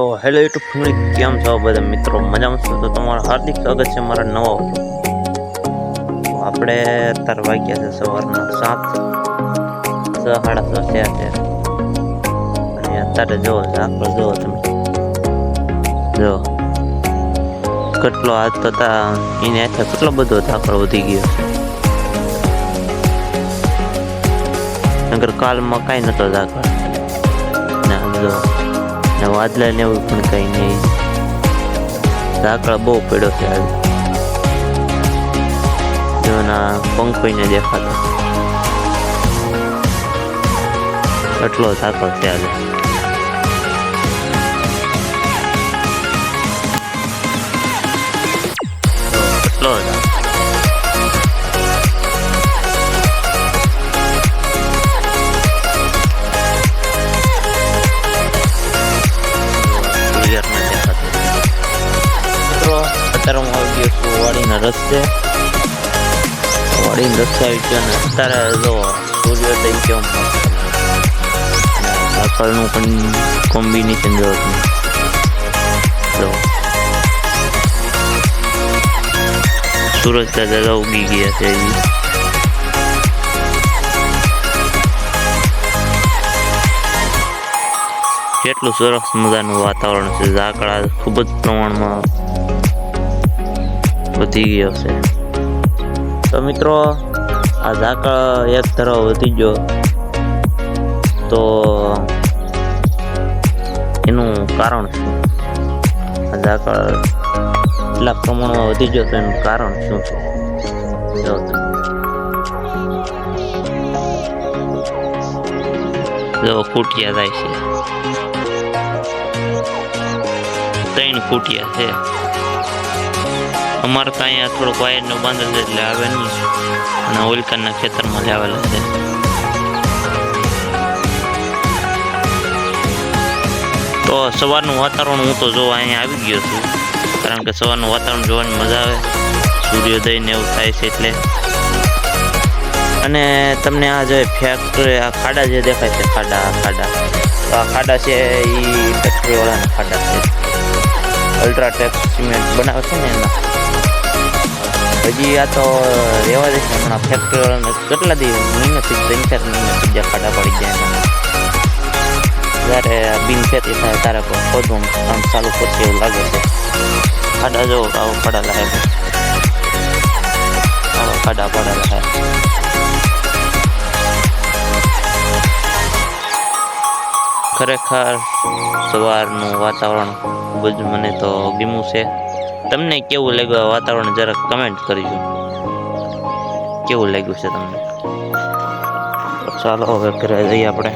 Hello YouTube family, કેમ છો બધા મિત્રો? મજામાં છો? તો તમારું હાર્દિક સ્વાગત છે મારા નવા આપણે અત્યારે વાગ્યા છે સવારના સાત. છ સાડા છ છે અને અત્યારે જો ઝાકળ જો તમે. જો. કેટલો આજ તો એને હાથે કેટલો બધો ઝાકળ વધી ગયો છે. નગર કાલમાં કાંઈ નહોતો ઝાકળ ને જો. ને વાદળા ને એવું પણ કઈ નહીં. ઝાકળ બહુ પડ્યો છે આજે જોના પંખ કોઈને દેખાતો. એટલો ઝાકળ છે આજે છું વાડીના રસ્તે વાડીના રસ્તે આવી અત્યારે જો સૂર્યોદય કેમ ઝાકળનું પણ કોમ્બિનેશન જો તમે સૂરજ દાદા ઉગી ગયા છે. કેટલું સરસ મજાનું વાતાવરણ છે. ઝાકળા ખૂબ જ પ્રમાણમાં વધી ગયો છે. તો મિત્રો, આ ઝાકળ એક તરફ વધી ગયો. તો એનું કારણ શું? આ ઝાકળ એટલા પ્રમાણમાં વધી ગયો તો એનું કારણ શું છે? જો થાય છે. ત્રણ ફૂટિયા છે. અમારે તો અહીંયા થોડુંક વાયરનું બાંધેલ છે એટલે આવે નહીં. અને ઓલકાના ખેતરમાં લાવેલા છે. તો સવારનું વાતાવરણ હું તો જોવા અહીંયા આવી ગયો છું. કારણ કે સવારનું વાતાવરણ જોવાની મજા આવે. સૂર્યોદય ને એવું થાય છે એટલે. અને તમને આ જે ફેક્ટરી આ ખાડા જે દેખાય છે, ખાડા ખાડા. તો આ ખાડા છે એ ફેક્ટરીવાળાના ખાડા છે. અલ્ટ્રાટેક સિમેન્ટ બનાવે છે ને એમાં. હજી આ તો રહેવા દેશે હમણાં ફેક્ટરી કેટલા દિવસ મહિનાથી ત્રણ ચાર મહિનાથી જ્યાં ખાડા પડી જાય એમાં. જ્યારે બિન ખેતી થાય ત્યારે પણ ખોદવાનું કામ ચાલુ કરશે એવું લાગે છે. ખાડા જો આવો ખાડા લાગે આવો ખાડા પડેલા લાગે ખરેખર સવારનું વાતાવરણ ખૂબ જ મને તો ગમ્યું છે. તમને કેવું લાગ્યું વાતાવરણ? જરાક કમેન્ટ કરજો. કેવું લાગ્યું છે તમને? ચાલો, હવે ઘરે જઈએ આપણે.